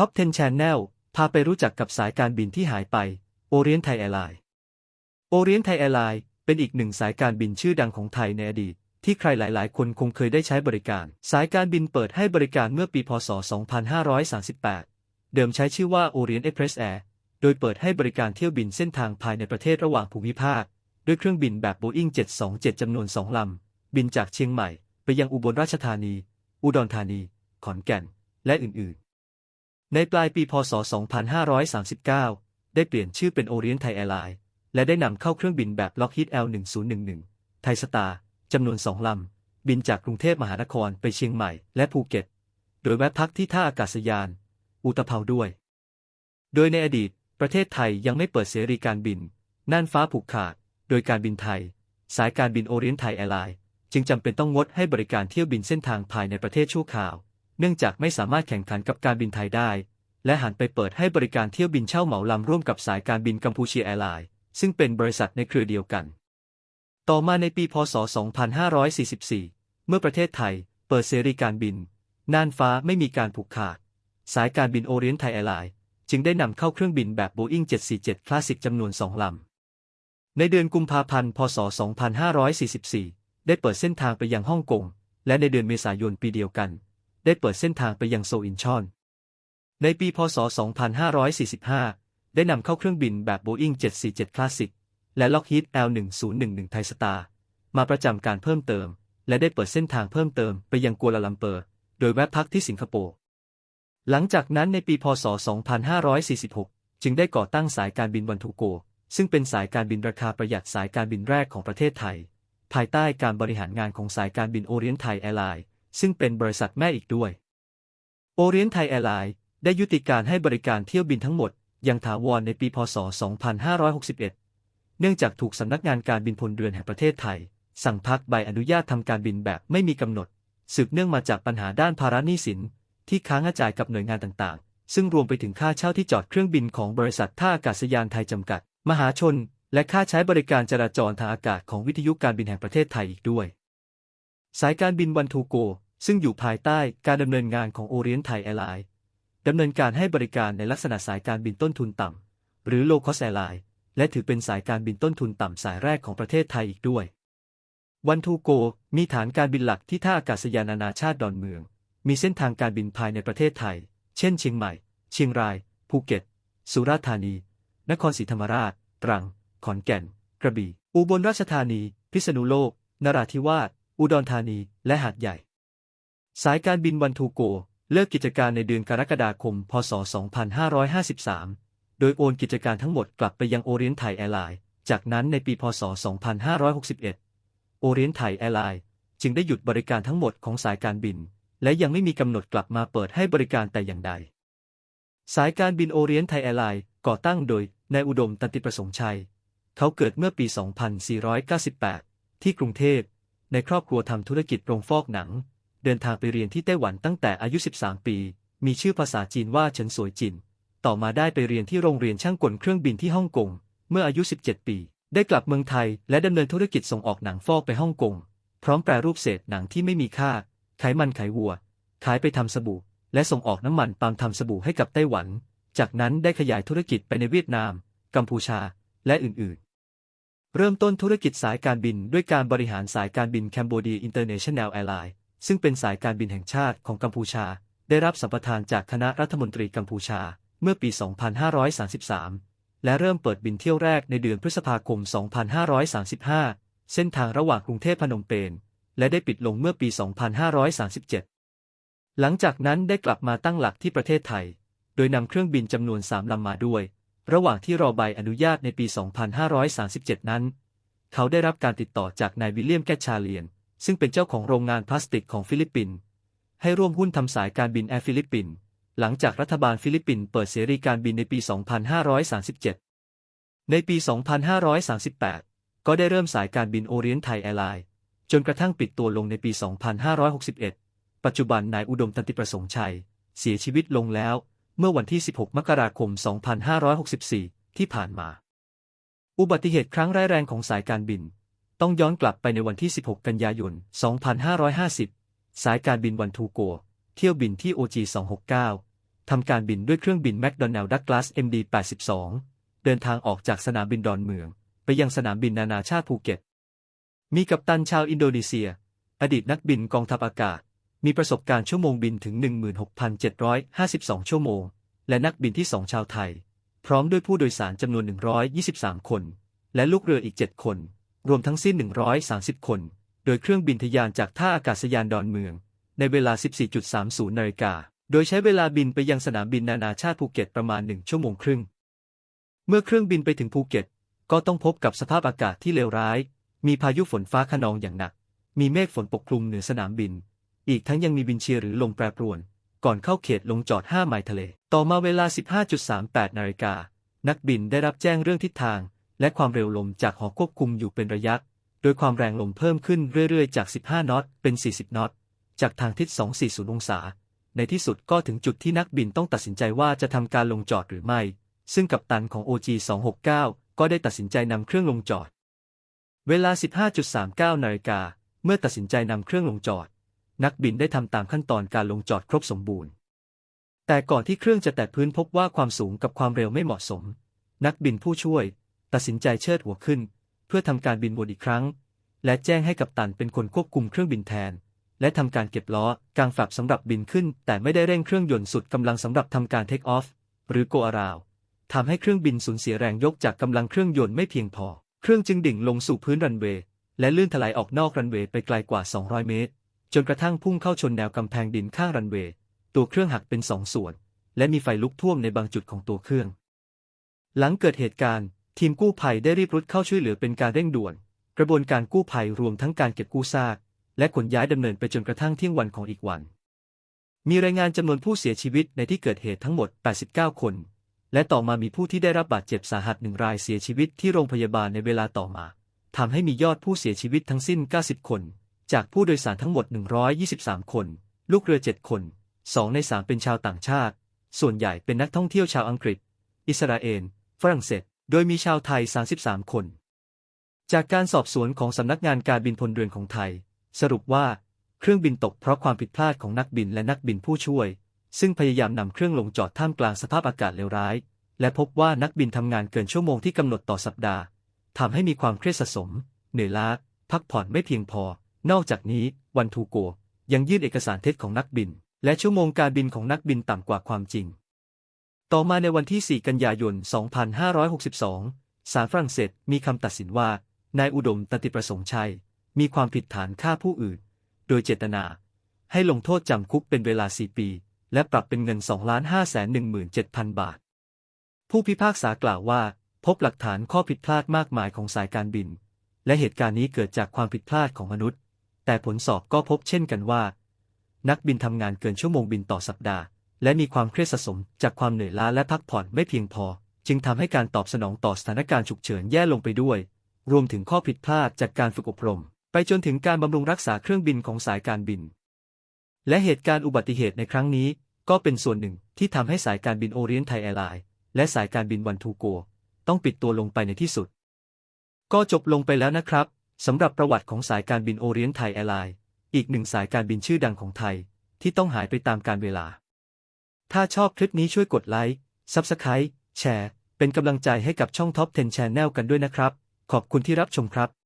ท็อป 10 Channel พาไปรู้จักกับสายการบินที่หายไป Orient Thai Airlines Orient Thai Airlines เป็นอีกหนึ่งสายการบินชื่อดังของไทยในอดีต ที่ใครหลาย ๆ คนคงเคยได้ใช้บริการ สายการบินเปิดให้บริการเมื่อปีพศ 2538 เดิมใช้ชื่อว่า Orient Express Air โดยเปิดให้บริการเที่ยวบินเส้นทางภายในประเทศระหว่างภูมิภาค ด้วยเครื่องบินแบบ Boeing 727 จำนวน 2 ลำ บินจากเชียงใหม่ ไปยังอุบลราชธานี อุดรธานี ขอนแก่น และอื่น ๆ ในปลายปีพศ 2539 ได้เปลี่ยนชื่อเป็น Orient Thai Airlines และได้นำเข้าเครื่องบินแบบ Lockheed L1011 ไทยสตาร์จำนวนสองลำ บินจากกรุงเทพมหานครไปเชียงใหม่และภูเก็ต โดยแวะพักที่ท่าอากาศยาน อุตภเปาด้วย โดยในอดีต ประเทศไทยยังไม่เปิดเสรีการบิน น่านฟ้าผูกขาด โดยการบินไทย สายการบินโอเรียนไทยแอร์ไลน์จึงจำเป็นต้องงดให้บริการเที่ยวบินเส้นทางภายในประเทศชั่วคราว เนื่องจากไม่สามารถแข่งขันกับการบินไทยได้ และหันไปเปิดให้บริการเที่ยวบินเช่าเหมาลำร่วมกับสายการบินกัมพูเชียแอร์ไลน์ซึ่งเป็นบริษัทในเครือเดียวกัน ต่อมาในปีพศ 2544 เมื่อประเทศไทย เปิดเสรีการบิน น่านฟ้าไม่มีการผูกขาด สายการบินโอเรียนไทยแอร์ไลน์จึงได้นำเข้าเครื่องบินแบบ Boeing 747คลาสสิกจำนวนสองลำ ในเดือนกุมภาพันธ์ พศ 2544 ได้เปิดเส้นทางไปยังฮ่องกง และในเดือนเมษายนปีเดียวกัน ได้เปิดเส้นทางไปยังโซอินชอน ในปี พศ 2545 ได้นำเข้าเครื่องบินแบบ Boeing 747คลาสสิกและ Lockheed L1011 ไทสตาร์มาประจำการเพิ่มเติม และได้เปิดเส้นทางเพิ่มเติมไปยังกัวลาลัมเปอร์ โดยแวะพักที่สิงคโปร์ หลังจากนั้นในปี พศ 2546 จึงได้ก่อตั้งสายการบินวันทูโก ซึ่งเป็นสายการบินราคาประหยัดสายการบินแรกของประเทศไทย ภายใต้การบริหารงานของสายการบินโอเรียนไทยแอร์ไลน์ ซึ่งเป็นบริษัทแม่อีกด้วย โอเรียนไทยแอร์ไลน์ได้ยุติการให้บริการเที่ยวบินทั้งหมดอย่างถาวรในปีพศ 2561 เนื่องจากถูกสำนักงานการบินพลเรือนแห่งประเทศไทย สั่งพักใบอนุญาตทำการบินแบบไม่มีกำหนด สืบเนื่องมาจากปัญหาด้านภาระหนี้สิน ที่ค้างจ่ายกับหน่วยงานต่างๆ ซึ่งรวมไปถึงค่าเช่าที่จอดเครื่องบินของบริษัทท่าอากาศยานไทยจำกัด มหาชน และค่าใช้บริการจราจรทางอากาศของวิทยุการบินแห่งประเทศไทยอีกด้วย สายการบินวันทูโก ซึ่งอยู่ภายใต้การดำเนินงานของโอเรียนไทยแอร์ไลน์ดำเนินการให้บริการในลักษณะสายการบินต้นทุนต่ำ หรือ low cost airline และถือเป็นสายการบินต้นทุนต่ำสายแรกของประเทศไทยอีกด้วย วันทูโก มีฐานการบินหลักที่ท่าอากาศยานนานาชาติดอนเมือง มีเส้นทางการบินภายในประเทศไทย เช่น เชียงใหม่ เชียงราย ภูเก็ต สุราษฎร์ธานี นครศรีธรรมราช ตรัง ขอนแก่น กระบี่ อุบลราชธานี พิษณุโลก นราธิวาส อุดรธานี และหาดใหญ่ สายการบินวันทูโก เลิกกิจการในเดือนกรกฎาคม พศ 2553 โดยโอนกิจการทั้งหมดกลับไปยังโอเรียนไทยแอร์ไลน์ จากนั้นในปี พศ 2561 โอเรียนไทยแอร์ไลน์จึงได้หยุดบริการทั้งหมดของสายการบิน และยังไม่มีกำหนดกลับมาเปิดให้บริการแต่อย่างใด สายการบินโอเรียนไทยแอร์ไลน์ก่อตั้งโดยนายอุดมตันติประสงค์ชัย เขาเกิดเมื่อปี 2498 ที่กรุงเทพ ในครอบครัวทำธุรกิจโรงฟอกหนัง เดินทางไปเรียนที่ไต้หวันตั้งแต่อายุ 13 ปี มีชื่อภาษาจีนว่าเฉินสวยจิน ต่อมาได้ไปเรียนที่โรงเรียนช่างกลเครื่องบินที่ฮ่องกง เมื่ออายุ 17 ปี ได้กลับเมืองไทย และดำเนินธุรกิจส่งออกหนังฟอกไปฮ่องกง พร้อมแปรรูปเศษหนังที่ไม่มีค่าไขมันไขวัว ขายไปทำสบู่ และส่งออกน้ำมันปาล์มทำสบู่ให้กับไต้หวัน จากนั้นได้ขยายธุรกิจไปในเวียดนาม กัมพูชา และอื่น ๆเริ่มต้นธุรกิจสายการบินด้วยการบริหารสายการบินแคน ซึ่งเป็นสายการบินแห่งชาติของกัมพูชา ได้รับสัมปทานจากคณะรัฐมนตรีกัมพูชาเมื่อปี 2533 และเริ่มเปิดบินเที่ยวแรกในเดือนพฤษภาคม 2535 เส้นทางระหว่างกรุงเทพพนมเปญและได้ปิดลงเมื่อปี 2537 หลังจากนั้นได้กลับมาตั้งหลักที่ประเทศไทย โดยนำเครื่องบินจำนวน 3 ลำมาด้วย ระหว่างที่รอใบอนุญาตในปี 2537 นั้น เขาได้รับการติดต่อจากนายวิลเลียมแกชาเลียน ซึ่งเป็นเจ้าของโรงงานพลาสติกของฟิลิปปินส์ให้ร่วมหุ้นทำสายการบินแอร์ฟิลิปปินส์หลังจากรัฐบาลฟิลิปปินส์เปิดเสรีการบินในปี 2537 ในปี 2538 ก็ได้เริ่มสายการบินโอเรียนไทยแอร์ไลน์จนกระทั่งปิดตัวลงในปี 2561 ปัจจุบันนายอุดมตันติประสงค์ชัย เสียชีวิตลงแล้ว เมื่อวันที่ 16 มกราคม 2564 ที่ผ่านมา อุบัติเหตุครั้งร้ายแรงของสายการบิน ต้องย้อนกลับไปในวันที่ 16 กันยายน 2550 สายการบินวันทูโก เที่ยวบินที่ OG 269ทำการบินด้วยเครื่องบินแม d โดนัลด์ดักลาส MD-82 เดินทางออกจากสนามบินดอนเมือง ไปยังสนามบินนานาชาติภูเก็ต มีกัปตันชาวอินโดนีเซีย อดีตนักบินกองทัพอากาศ มีประสบการณ์ชั่วโมงบินถึง 16,752 ชั่วโมง และนักบินที่สองชาวไทย พร้อมด้วยผู้โดยสารจำนวน 123 คน และลูกเรืออีก 7 คน รวมทั้งสิ้น 130 คน โดยเครื่องบินทะยานจากท่าอากาศยานดอนเมือง ในเวลา 14.30 นาฬิกา โดยใช้เวลาบินไปยังสนามบินนานาชาติภูเก็ตประมาณ 1 ชั่วโมงครึ่ง เมื่อเครื่องบินไปถึงภูเก็ต ก็ต้องพบกับสภาพอากาศที่เลวร้าย มีพายุฝนฟ้าคะนองอย่างหนัก มีเมฆฝนปกคลุมเหนือสนามบิน อีกทั้งยังมีวินเชียร์หรือลมแปรปรวน ก่อนเข้าเขตลงจอด 5 ไมล์ทะเล ต่อมาเวลา 15.38 นาฬิกา นักบินได้รับแจ้งเรื่องทิศทาง และความเร็วลมจากหอควบคุมอยู่เป็นระยะ โดยความแรงลมเพิ่มขึ้นเรื่อยๆ จาก 15นอต เป็น 40นอต จากทางทิศ 240 องศา ในที่สุดก็ถึงจุดที่นักบินต้องตัดสินใจว่าจะทำการลงจอดหรือไม่ ซึ่งกัปตันของ OG 269 ก็ได้ตัดสินใจนำเครื่องลงจอด เวลา 15.39 นาฬิกา เมื่อตัดสินใจนำเครื่องลงจอด นักบินได้ทำตามขั้นตอนการลงจอดครบสมบูรณ์ แต่ก่อนที่เครื่องจะแตะพื้นพบว่าความสูงกับความเร็วไม่เหมาะสม นักบินผู้ช่วย ตัดสินใจเชิดหัวขึ้น เพื่อทำการบินวนอีกครั้ง และแจ้งให้กัปตันเป็นคนควบคุมเครื่องบินแทน และทำการเก็บล้อกางแฟลปสำหรับบินขึ้น แต่ไม่ได้เร่งเครื่องยนต์สุดกำลังสำหรับทำการเทคออฟหรือโกอาราวทำให้เครื่องบินสูญเสียแรงยกจากกำลังเครื่องยนต์ไม่เพียงพอ เครื่องจึงดิ่งลงสู่พื้นรันเวย์และลื่นถลายออกนอกรันเวย์ไปไกลกว่า 200 เมตร จนกระทั่งพุ่งเข้าชนแนวกำแพงดินข้างรันเวย์ ตัวเครื่องหักเป็นสองส่วน และมีไฟลุกท่วมในบางจุดของตัวเครื่อง หลังเกิดเหตุการณ์ ทีมกู้ภัยได้รีบรุดเข้าช่วยเหลือเป็นการเร่งด่วน กระบวนการกู้ภัยรวมทั้งการเก็บกู้ซาก และขนย้ายดำเนินไปจนกระทั่งเที่ยงวันของอีกวัน มีรายงานจำนวนผู้เสียชีวิตในที่เกิดเหตุทั้งหมด 89 คน และต่อมามีผู้ที่ได้รับบาดเจ็บสาหัสหนึ่งรายเสียชีวิตที่โรงพยาบาลในเวลาต่อมาทำให้มียอดผู้เสียชีวิตทั้งสิ้น 90 คน จากผู้โดยสารทั้งหมด 123 คน ลูกเรือ 7 คน 2 ใน 3 เป็นชาวต่างชาติ ส่วนใหญ่เป็นนักท่องเที่ยวชาวอังกฤษ อิสราเอล ฝรั่งเศส โดยมีชาวไทย 33 คน จากการสอบสวนของสำนักงานการบินพลเรือนของไทย สรุปว่าเครื่องบินตกเพราะความผิดพลาดของนักบินและนักบินผู้ช่วย ซึ่งพยายามนำเครื่องลงจอดท่ามกลางสภาพอากาศเลวร้าย และพบว่านักบินทำงานเกินชั่วโมงที่กำหนดต่อสัปดาห์ทำให้มีความเครียดสะสม เหนื่อยล้า พักผ่อนไม่เพียงพอ นอกจากนี้ วันทูโก ยังยื่นเอกสารเท็จของนักบิน และชั่วโมงการบินของนักบินต่ำกว่าความจริง ต่อมาในวันที่ 4 กันยายน 2562 ศาลฝรั่งเศสมีคำตัดสินว่า นายอุดมตันติประสงค์ชัย มีความผิดฐานฆ่าผู้อื่น โดยเจตนา ให้ลงโทษจำคุกเป็นเวลา 4 ปี และปรับเป็นเงิน 2,517,000 บาท ผู้พิพากษากล่าวว่า พบหลักฐานข้อผิดพลาดมากมายของสายการบิน และเหตุการณ์นี้เกิดจากความผิดพลาดของมนุษย์ แต่ผลสอบก็พบเช่นกันว่า นักบินทำงานเกินชั่วโมงบินต่อสัปดาห์ และมีความเครียดสะสมจากความเหนื่อยล้าและพักผ่อนไม่เพียงพอ จึงทำให้การตอบสนองต่อสถานการณ์ฉุกเฉินแย่ลงไปด้วย รวมถึงข้อผิดพลาดจากการฝึกอบรม ไปจนถึงการบำรุงรักษาเครื่องบินของสายการบิน และเหตุการณ์อุบัติเหตุในครั้งนี้ ก็เป็นส่วนหนึ่งที่ทำให้สายการบินโอเรียนไทยแอร์ไลน์และสายการบินวันทูโกต้องปิดตัวลงไปในที่สุด ก็จบลงไปแล้วนะครับสำหรับประวัติของสายการบินโอเรียนไทยแอร์ไลน์อีกหนึ่งสายการบินชื่อดังของไทย ที่ต้องหายไปตามกาลเวลา ถ้าชอบคลิปนี้ช่วยกดไลค์ Subscribe แชร์ เป็นกำลังใจให้กับช่อง Top 10 Channel กันด้วยนะครับ ขอบคุณที่รับชมครับ